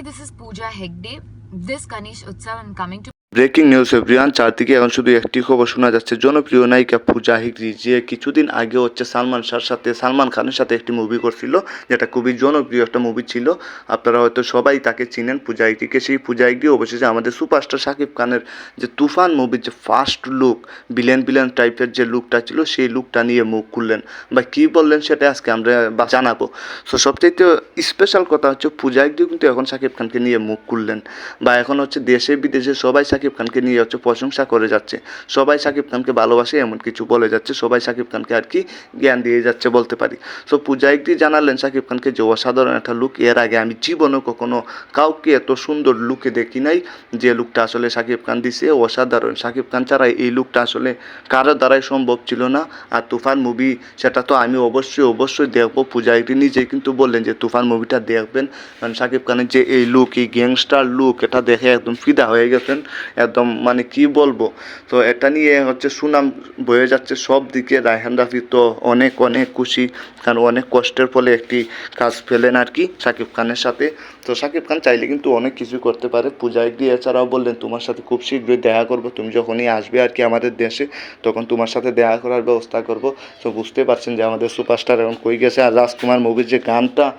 Hi, this is Pooja Hegde. This Ganesh Utsav, I'm coming to breaking news, everyone. চারদিকে এখন শুধু একটি খবর শোনা যাচ্ছে। জনপ্রিয় নায়িকা পূজা হিগড়ি যে কিছুদিন আগে হচ্ছে সালমান শাহর সাথে, সালমান খানের সাথে একটি মুভি করছিল, যেটা খুবই জনপ্রিয় একটা মুভি ছিল। আপনারা হয়তো সবাই তাকে চিনেন পূজা হিগড়িকে সেই পূজা হিগড়ি অবশেষে আমাদের সুপারস্টার শাকিব খানের যে তুফান মুভির যে ফার্স্ট লুক বিলেন বিলেন টাইপের যে লুকটা ছিল, সেই লুকটা নিয়ে মুখ খুললেন। বা কী বললেন সেটা আজকে আমরা জানাব। সো সবচাইতে স্পেশাল কথা হচ্ছে পূজা হিগড়ি কিন্তু এখন শাকিব খানকে নিয়ে মুখ খুললেন। বা এখন হচ্ছে দেশে বিদেশে সবাই শাকিব খানকে নিয়ে হচ্ছে প্রশংসা করে যাচ্ছে। সবাই শাকিব খানকে ভালোবাসে, এমন কিছু বলে যাচ্ছে। সবাই শাকিব খানকে আর কি জ্ঞান দিয়ে যাচ্ছে বলতে পারি। সো পূজা একটি জানালেন শাকিব খানকে যে, অসাধারণ একটা লুক এর আগে আমি জীবনে কখনো কাউকে এত সুন্দর লুকে দেখি নাই যে লুকটা আসলে শাকিব খান দিছে। অসাধারণ। শাকিব খান ছাড়া এই লুকটা আসলে কারও দ্বারাই সম্ভব ছিল না। আর তুফান মুভি, সেটা তো আমি অবশ্যই অবশ্যই দেখব। পূজা একটি নিজেই কিন্তু বললেন যে, তুফান মুভিটা দেখবেন। কারণ শাকিব খানের যে, এই লুক এই গ্যাংস্টার লুক এটা দেখে একদম ফিদা হয়ে গেছেন। একদম মানে কি বলব? তো এটা নিয়ে হচ্ছে সুনাম বয়ে যাচ্ছে সব দিকে। রায়হান রাফি তো অনেক অনেক খুশি। কারণ অনেক কষ্টের ফলে একটি কাজ ফেলেন আর কি, শাকিব খানের সাথে। তো শাকিব খান চাইলে কিন্তু অনেক কিছু করতে পারে। পূজা একটি এছাড়াও বললেন, তোমার সাথে খুব শীঘ্রই দেখা করব। তুমি যখনই আসবে আর কি আমাদের দেশে, তখন তোমার সাথে দেখা করার ব্যবস্থা করব। তো বুঝতে পারছেন যে আমাদের সুপারস্টার এখন কই গেছে? আর রাজকুমার মুভির যে গানটা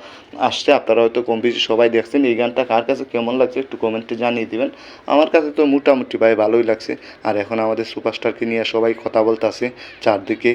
আসছে, আপনারা হয়তো কম বেশি সবাই দেখছেন। এই গানটা কার কাছে কেমন লাগছে একটু কমেন্টে জানিয়ে দেবেন। আমার কাছে তো মোটামুটি ভাই ভালোই লাগছে। আর এখন আমাদের সুপারস্টারকে নিয়ে সবাই কথা বলতে আসে চারদিকে